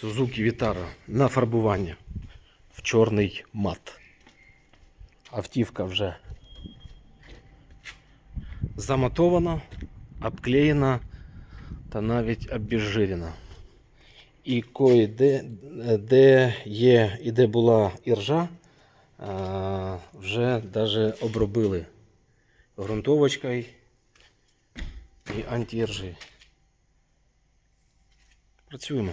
Suzuki Vitara на фарбування в чорний мат. Автівка вже заматована, обклеєна та навіть обезжирена. І кое-де, де є і де була іржа, вже навіть обробили ґрунтовочкою і антиіржі. Працюємо.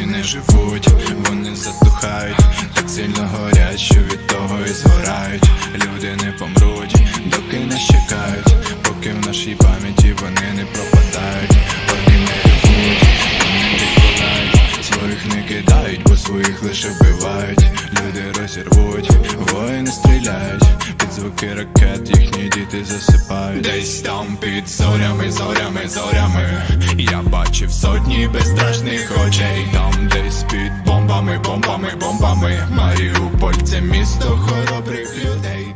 зорі не живуть, вони затухають, так сильно горять, що від того і згорають. Люди не помруть, доки не чекають, поки в нашій пам'яті вони не пропадають, вони не ревуть, вони відкладають, своїх не кидають, бо своїх лише вбивають. Люди розірвуть, воїни стріляють, під звуки ракет їхні діти засипають. Десь там під зорями, зорями, зорями. Я бачив сотні безстрашних очей. Там десь під бомбами, бомбами, бомбами. Маріуполь це місто хоробрих людей.